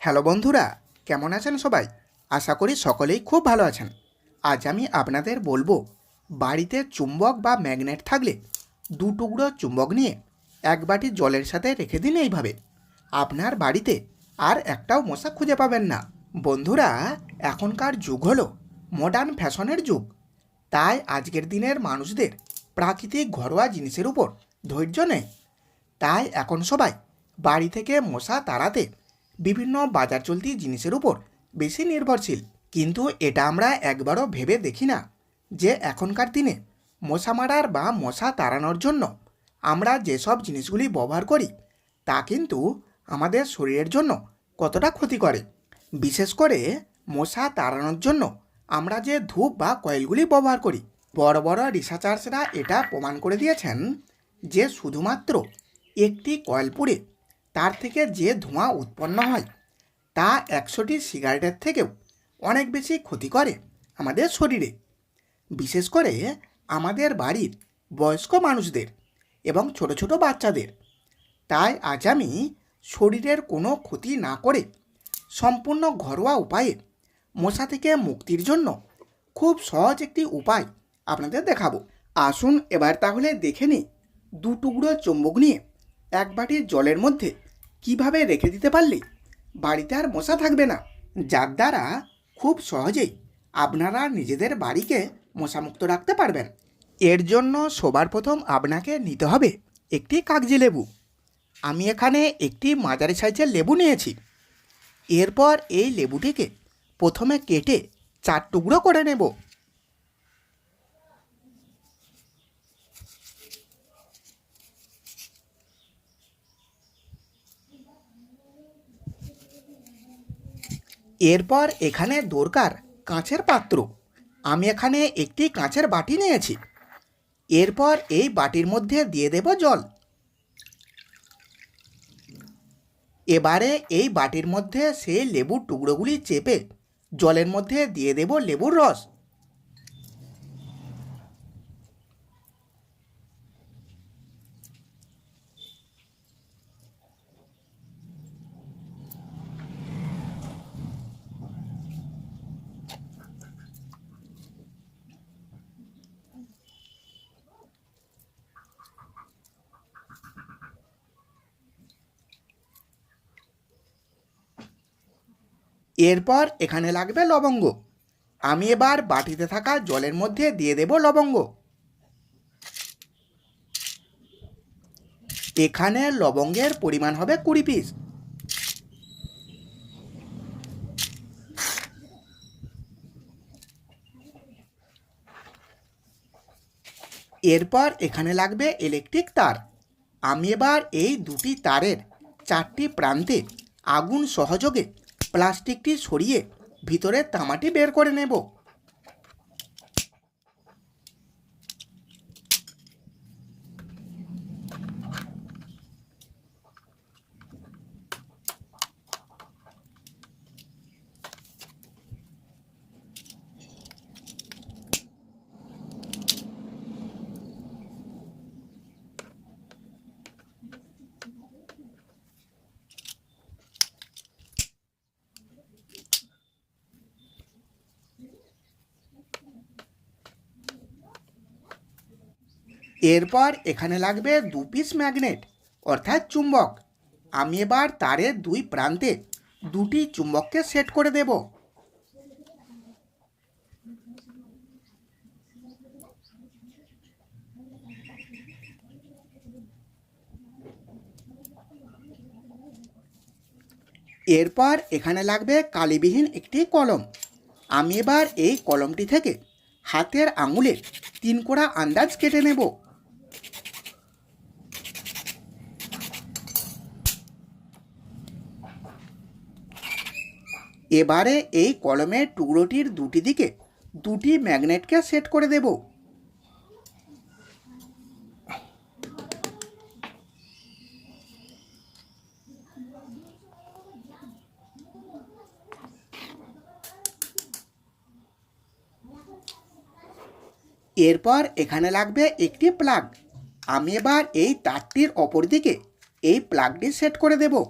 Hello বন্ধুরা, কেমন আছেন সবাই? আশা করি সকলেই খুব ভালো আছেন। আজ আমি আপনাদের বলব, বাড়িতে চুম্বক বা ম্যাগনেট থাকলে দু টুকরো চুম্বক নিয়ে এক বাটি জলের সাথে রেখে দিন এইভাবে। আপনার বাড়িতে আর একটাও মশা খুঁজে পাবেন না। বন্ধুরা, এখনকার যুগ হলো মডার্ন ফ্যাশনের যুগ। তাই আজকের দিনের মানুষদের প্রাকৃতিক ঘরোয়া জিনিসের উপর ধৈর্য নেই। তাই এখন সবাই বাড়ি থেকে মশা তাড়াতে বিভিন্ন বাজার চলতি জিনিসের উপর বেশি নির্ভরশীল। কিন্তু এটা আমরা একবারও ভেবে দেখি না যে এখনকার দিনে মশা মারার বা মশা তাড়ানোর জন্য আমরা যেসব জিনিসগুলি ব্যবহার করি, তা কিন্তু আমাদের শরীরের জন্য কতটা ক্ষতি করে। বিশেষ করে মশা তাড়ানোর জন্য আমরা যে ধূপ বা কয়েলগুলি ব্যবহার করি, বড় বড় রিসার্চার্সরা এটা প্রমাণ করে দিয়েছেন যে শুধুমাত্র একটি কয়েল পুড়ে তার থেকে যে ধোঁয়া উৎপন্ন হয়, তা একশোটি সিগারেটের থেকেও অনেক বেশি ক্ষতি করে আমাদের শরীরে। বিশেষ করে আমাদের বাড়ির বয়স্ক মানুষদের এবং ছোট ছোট বাচ্চাদের। তাই আজ আমি শরীরের কোনো ক্ষতি না করে সম্পূর্ণ ঘরোয়া উপায়ে মশা থেকে মুক্তির জন্য খুব সহজ একটি উপায় আপনাদের দেখাবো। আসুন এবার তাহলে দেখে নিই। দু টুকরো চুম্বক নিয়ে এক বাটি জলের মধ্যে কীভাবে রেখে দিতে পারলে? বাড়িতে আর মশা থাকবে না। যার দ্বারা খুব সহজেই আপনারা নিজেদের বাড়িকে মশামুক্ত রাখতে পারবেন। এর জন্য সবার প্রথম আপনাকে নিতে হবে একটি কাগজি লেবু। আমি এখানে একটি মাঝারি সাইজের লেবু নিয়েছি। এরপর এই লেবুটিকে প্রথমে কেটে চার টুকরো করে নেব। এরপর এখানে দরকার কাঁচের পাত্র। আমি এখানে একটি কাঁচের বাটি নিয়েছি। এরপর এই বাটির মধ্যে দিয়ে দেব জল। এবারে এই বাটির মধ্যে সেই লেবুর টুকরোগুলি চেপে জলের মধ্যে দিয়ে দেব লেবুর রস। এরপর এখানে লাগবে লবঙ্গ। আমি এবার বাটিতে থাকা জলের মধ্যে দিয়ে দেব লবঙ্গ। এখানে লবঙ্গের পরিমাণ হবে কুড়ি পিস এরপর এখানে লাগবে ইলেকট্রিক তার। আমি এবার এই দুটি তারের চারটি প্রান্তে আগুন সহযোগে প্লাস্টিকটি সরিয়ে ভিতরে তামাটি বের করে নেব। এরপর এখানে লাগবে দু পিস ম্যাগনেট অর্থাৎ চুম্বক। আমি এবার তারের দুই প্রান্তে দুটি চুম্বককে সেট করে দেব। এরপর এখানে লাগবে কালিবিহীন একটি কলম। আমি এবার এই কলমটি থেকে হাতের আঙুলের তিন কোড়া আন্দাজ কেটে নেব। এবারে এই কলমের টুকরোটির দুটি দিকে দুটি ম্যাগনেটকে সেট করে দেব। এরপর এখানে লাগবে একটি প্লাগ। আমি এবার এই তারটির অপর দিকে এই প্লাগটি সেট করে দেবো।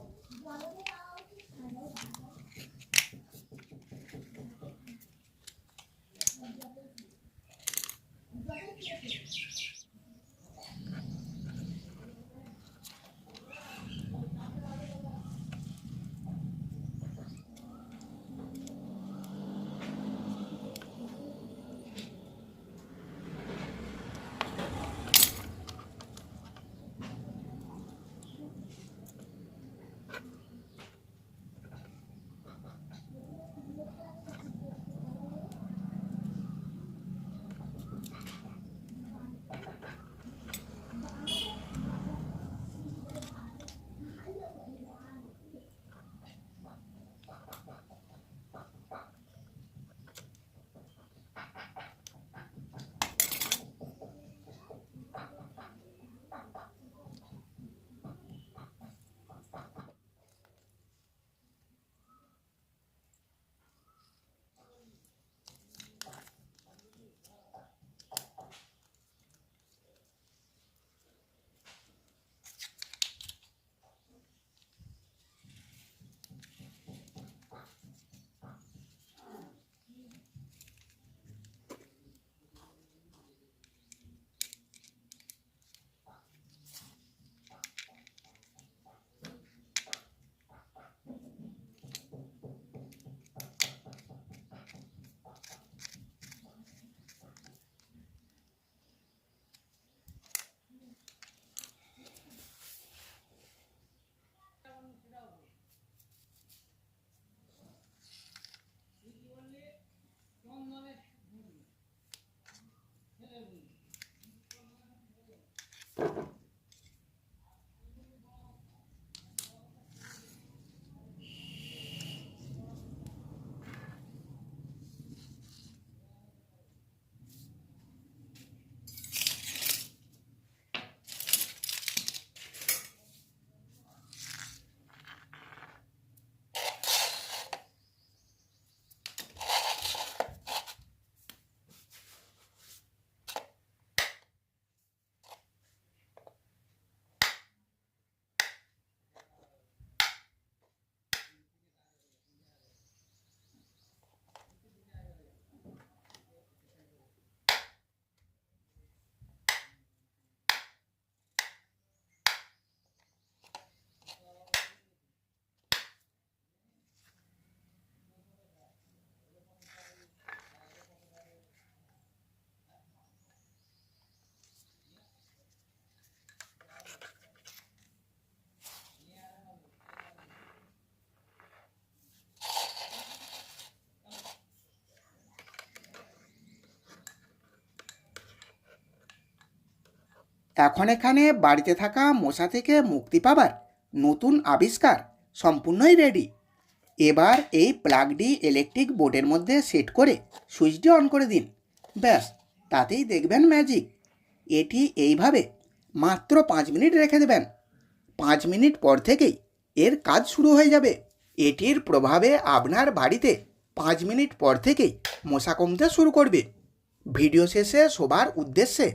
এখন এখানে বাড়িতে থাকা মশা থেকে মুক্তি পাবার নতুন আবিষ্কার সম্পূর্ণই রেডি এবার এই প্লাগটি ইলেকট্রিক বোর্ডের মধ্যে সেট করে সুইচটি অন করে দিন। ব্যাস, তাতেই দেখবেন ম্যাজিক এটি এইভাবে মাত্র পাঁচ মিনিট রেখে দেবেন। পাঁচ মিনিট পর থেকেই এর কাজ শুরু হয়ে যাবে। এটির প্রভাবে আপনার বাড়িতে পাঁচ মিনিট পর থেকেই মশা কমতে শুরু করবে। ভিডিও শেষে সবার উদ্দেশ্যে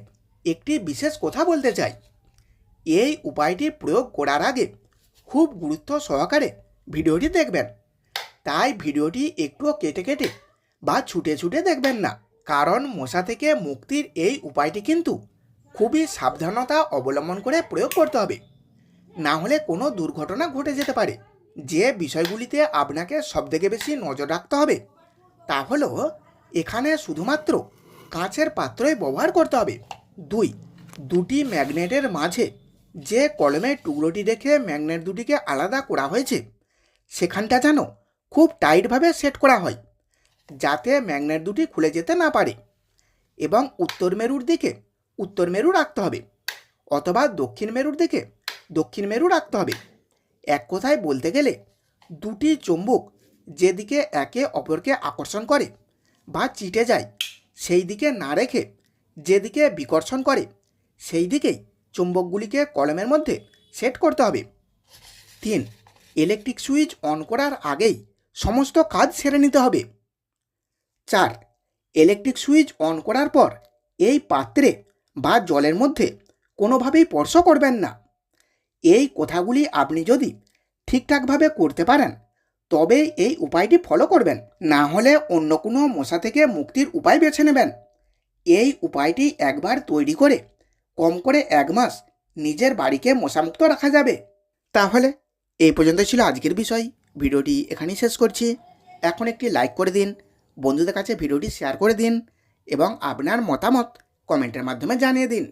একটি বিশেষ কথা বলতে চাই। এই উপায়টি প্রয়োগ করার আগে খুব গুরুত্ব সহকারে ভিডিওটি দেখবেন। তাই ভিডিওটি একটুও কেটে কেটে বা ছুটে ছুটে দেখবেন না। কারণ মশা থেকে মুক্তির এই উপায়টি কিন্তু খুবই সাবধানতা অবলম্বন করে প্রয়োগ করতে হবে। না হলে কোনো দুর্ঘটনা ঘটে যেতে পারে। যে বিষয়গুলিতে আপনাকে সবথেকে বেশি নজর রাখতে হবে তা হলো এখানে শুধুমাত্র কাঁচের পাত্রই ব্যবহার করতে হবে। দুই, দুটি ম্যাগনেটের মাঝে যে কলমের টুকরোটি রেখে ম্যাগনেট দুটিকে আলাদা করা হয়েছে, সেখানটা যেন খুব টাইটভাবে সেট করা হয়, যাতে ম্যাগনেট দুটি খুলে যেতে না পারে এবং উত্তর মেরুর দিকে উত্তর মেরু রাখতে হবে অথবা দক্ষিণ মেরুর দিকে দক্ষিণ মেরু রাখতে হবে। এক কথায় বলতে গেলে, দুটি চুম্বক যেদিকে একে অপরকে আকর্ষণ করে বা চিটে যায় সেই দিকে না রেখে যেদিকে বিকর্ষণ করে সেই দিকেই চুম্বকগুলিকে কলমের মধ্যে সেট করতে হবে। তিন ইলেকট্রিক সুইচ অন করার আগেই সমস্ত কাজ সেরে নিতে হবে। চার ইলেকট্রিক সুইচ অন করার পর এই পাত্রে বা জলের মধ্যে কোনোভাবেই স্পর্শ করবেন না। এই কথাগুলি আপনি যদি ঠিকঠাকভাবে করতে পারেন তবে এই উপায়টি ফলো করবেন। না হলে অন্য কোনো মশা থেকে মুক্তির উপায় বেছে নেবেন। এই উপায়টি একবার তৈরি করে, কম করে এক মাস নিজের বাড়িকে মশামুক্ত রাখা যাবে। তাহলে এই পর্যন্ত ছিল আজকের বিষয়। ভিডিওটি এখানেই শেষ করছি। এখন একটি লাইক করে দিন, বন্ধুদের কাছে ভিডিওটি শেয়ার করে দিন এবং আপনার মতামত কমেন্টের মাধ্যমে জানিয়ে দিন।